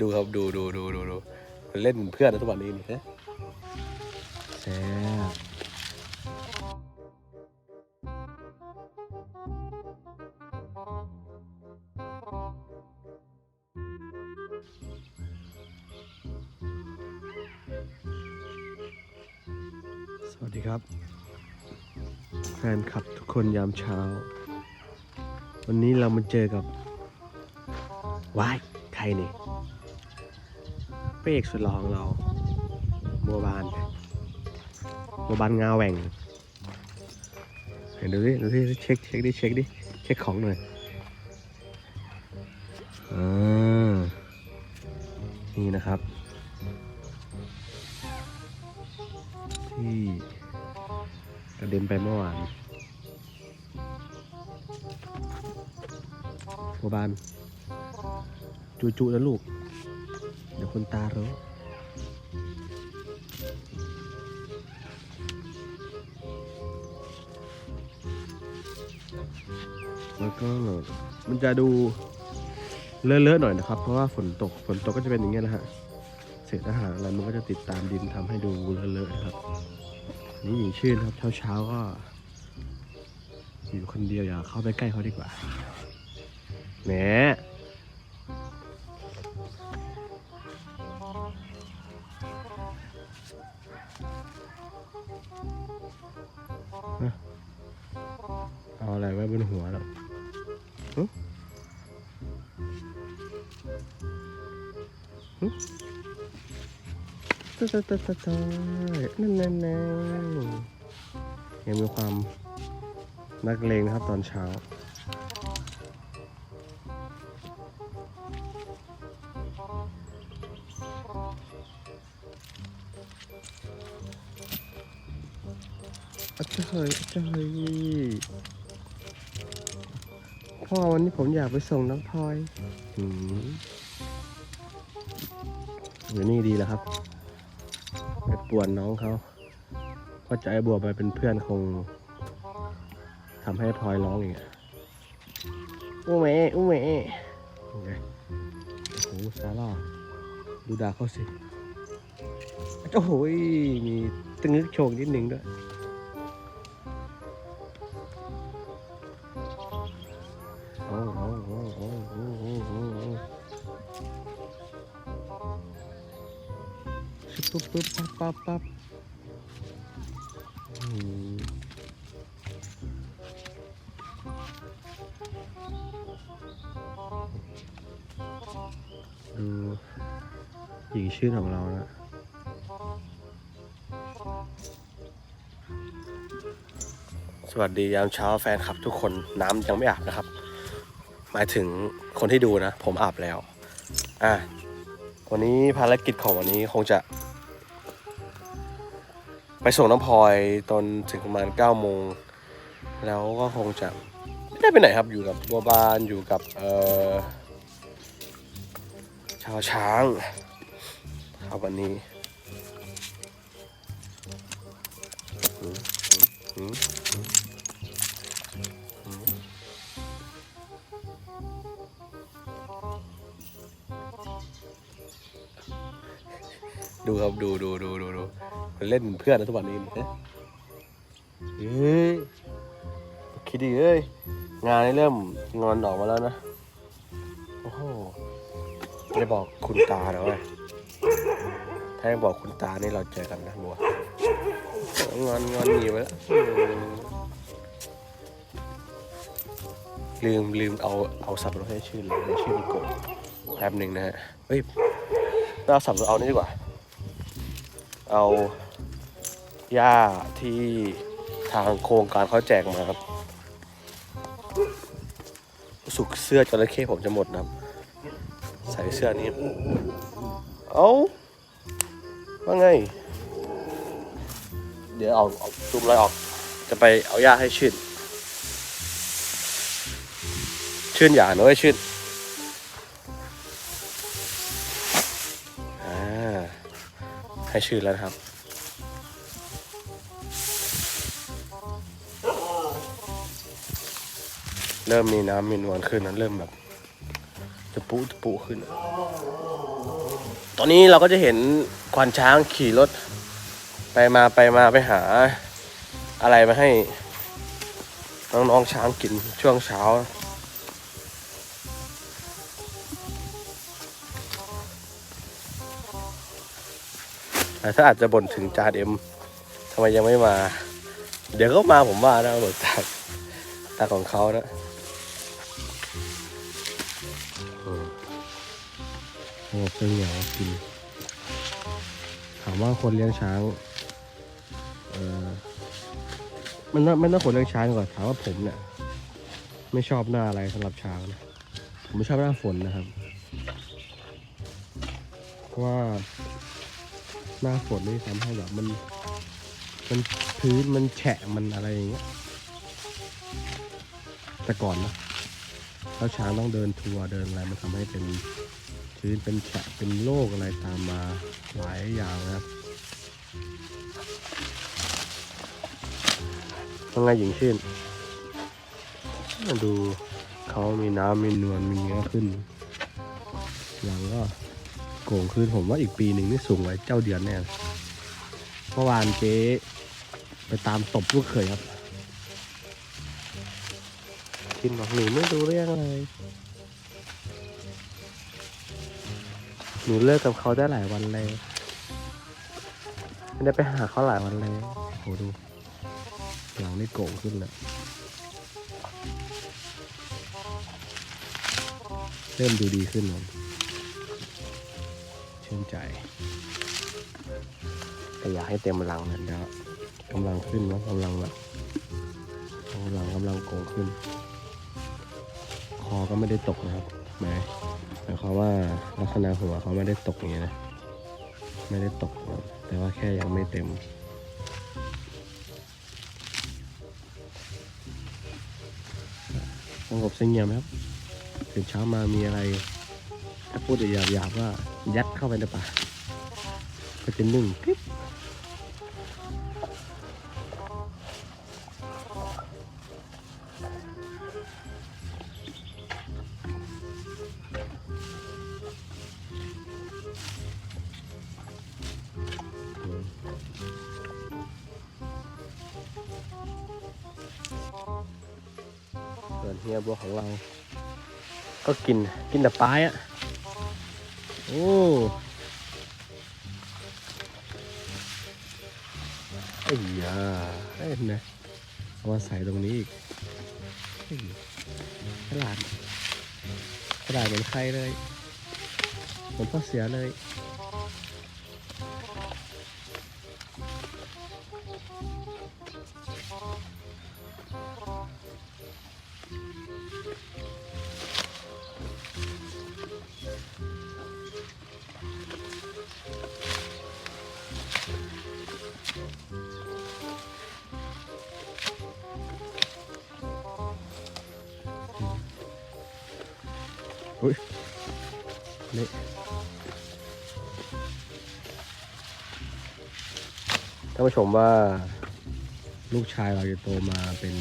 ดูครับดูดูดูดูดูมันเล่นเพื่อนนะทุกวันนี้นี่ฮะแซ่บสวัสดีครับแฟนคลับทุกคนยามเช้า วันนี้เรามาเจอกับวายใครนี่ พระเอกสุดหล่อของเรา บัวบานบัวบานงาแหว่งเห็นดูดิดูดิเช็คเช็คดิเช็คดิเช็คของหน่อยอ่านี่นะครับที่กระเด็นไปเมื่อวานบัวบานจูจูนะลูก เดี๋ยวคนตารู้แล้วก็มันจะดูเลอะๆหน่อยนะครับ เพราะว่าฝนตกฝนตกก็จะเป็นอย่างเงี้ยนะฮะเศษอาหารอะไรมันก็จะติดตามดินทำให้ดูเลอะๆนะครับ นี่หญิงชื่นครับเช้าๆก็อยู่คนเดียวอย่าเข้าไปใกล้เขาดีกว่าแหม ไว้บนหัวหรอหึหึตะตะตะตะตะนั่นนั่นนั่นยังมีความนักเลงนะครับตอนเช้าอาจารย์อาจารย์ พ่อวันนี้ผมอยากไปส่งน้องพลอยอืมเดี๋ยวนี่ดีแล้วครับไปป่วนน้องเขาเพราะใจะไอ้บัวไปเป็นเพื่อนคงทำให้พลอยร้องอย่างเงี้ยอู้แม่อู้แม่ยังไงโอ้โหซาร่าดูดาเขาสิ โอ้โหมีตึงนึกโชงนิดนึงด้วย ปุ๊บปุ๊บปั๊บปั๊บปั๊บดูหญิงชื่นของเรานะสวัสดียามเช้าแฟนคลับทุกคนน้ำยังไม่อาบนะครับ หมายถึงคนที่ดูนะ ผมอาบแล้ว อะ วันนี้ภารกิจของวันนี้คงจะ ไปส่งน้องพลอยตอนถึงประมาณ9โมง แล้วก็คงจะไม่ได้ไปไหนครับ อยู่กับบัวบานอยู่กับ เอ่อ ชาวช้าง ครับวันนี้อื ดูครับดูดูดูดูดูมันเล่นเพื่อนนะทุกวันนี้นี่ฮะเฮ้ยคิดดีเอ้ยงานเริ่มงอนออกมาแล้วนะโอ้โหไม่ได้บอกคุณตาหรอวะถ้าไม่บอกคุณตานี่เราเจอกันนะบัวงอนงอนหนีไปแล้วลืมลืมเอาเอาสับปะรดให้ชื่อเลยชื่อมันกดแป๊บหนึ่งนะฮะเฮ้ยน่าสับเอานี่ดีกว่า เอาหญ้าที่ทางโครงการเขาแจกมาครับสุกเสื้อจระเข้ผมจะหมดนะครับ ใส่เสื้อนี้ เอาว่าไง เดี๋ยวเอาเอาจุ่มอะไรออก จะไปเอาหญ้าให้ชื่น ชื่นอย่านะเว้ยชื่น ให้ชื่อแล้วนะครับ เริ่มมีน้ำมีนวลขึ้นนะเริ่มแบบจะปุจะปุขึ้น ตอนนี้เราก็จะเห็นควานช้างขี่รถ ไปมาไปมาไปหา อะไรมาให้น้องๆช้างกินช่วงเช้า ถ้าอาจจะบ่นถึงจานเอ็มทำไมยังไม่มา เดี๋ยวก็มาผมว่านะหมดตาตาของเขานะอืมโอ้เป็นเหนียวกินถามว่าคนเลี้ยงช้างเออมันน่าไม่ต้องคนเลี้ยงช้างก่อนถามว่าผมเนี่ยไม่ชอบหน้าอะไรสำหรับช้างนะผมไม่ชอบหน้าฝนนะครับ เพราะว่า หน้าฝนนี่ทำให้แบบมัน มันพื้นมันแฉะมันอะไรอย่างเงี้ย แต่ก่อนนะแล้วช้างต้องเดินทัวร์เดินอะไรมันทำให้เป็นพื้นเป็นแฉะเป็นโรคอะไรตามมาหลายอย่างนะครับว่าไงหญิงชื่นมาดูเขามีน้ำมีนวลมีเนื้อขึ้นหลังก็ โก่งขึ้นผมว่าอีกปีหนึ่งนี่สูงกว่าเจ้าเดือนแน่เมื่อวานเจ๊ไปตามตบลูกเขยครับ กินบอกหนูไม่รู้เรื่องเลย หนูเลิกกับเขาได้หลายวันเลยไม่ได้ไปหาเขาหลายวันเลยโหดู หลังนี่โก่งขึ้นแล้วเริ่มดูดีขึ้นแล้ว ชื่นใจแต่อยากให้เต็มหลังนะเดี๋ยวกำลังขึ้นแล้วกำลังแบบกำลังกำลังโก่งขึ้น คอก็ไม่ได้ตกนะครับหมายหมายความว่าลักษณะหัวเขาไม่ได้ตกอย่างนี้นะไม่ได้ตกนะแต่ว่าแค่ยังไม่เต็มสงบเสงี่ยมครับตื่นเช้ามามีอะไร ถ้าพูดหยาบหยาบๆว่า ยัดเข้าไปในปากก็จะนึ่งกริบส่วนเฮียบัวของเรา ก็กินกินแต่ปลายอะ โอ้ไอ้ยาเห็นไหมเอามาใส่ตรงนี้อีกเฮ้ยกระดาษกระดาษเหมือนใครเลยเหมือนพ่อเสียเลย อุ้ยนี่ท่านผู้ชมว่าลูกชายเราจะโตมาเป็น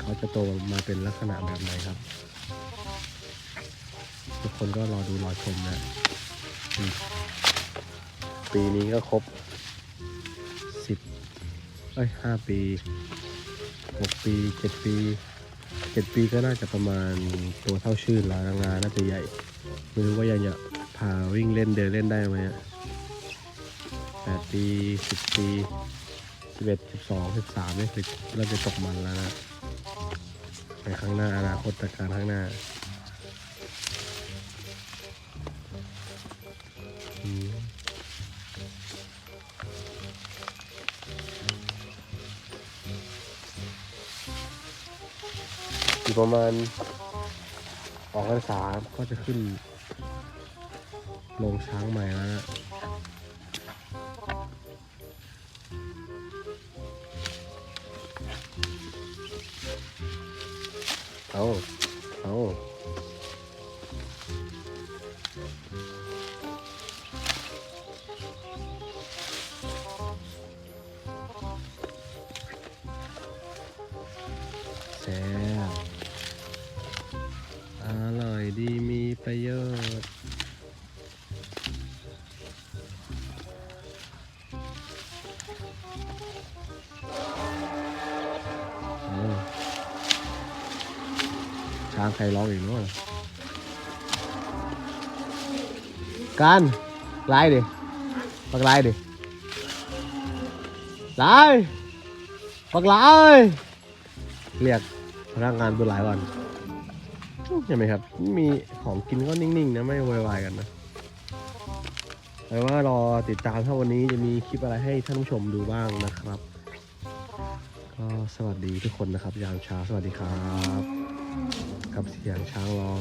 เขาจะโตมาเป็นลักษณะแบบไหนครับ ทุกคนก็รอดูรอชมนะปีนี้ก็ครบสิบเอ้ยห้าปีหกปีเจ็ดปี เจ็ดปีก็น่าจะประมาณตัวเท่าชื่นแล้วงานน่าจะใหญ่ไม่รู้ว่ายังจะพาวิ่งเล่นเดินเล่นได้ไหมอะแปดปีสิบปีสิบเอ็ดสิบสองสิบสามนี่คือเราจะตกมันแล้วนะในข้างหน้าอนาคตการข้างหน้าอืมู่ประมาณออกพรรษาก็จะขึ้นลงช้างใหม่แล้วนะเอา ช้างใครร้องอีกเนาะการไล่ดิปักไล่ดิไล่ปักไล่เรียกพนักงานตัวหลายวันเห็นไหมครับ มีของกินก็นิ่งๆนะไม่โวยวายกันนะแต่ว่ารอติดตามถ้าวันนี้จะมีคลิปอะไรให้ท่านผู้ชมดูบ้างนะครับ ก็สวัสดีทุกคนนะครับ ยามเช้าสวัสดีครับ กับเสียงช้างร้อง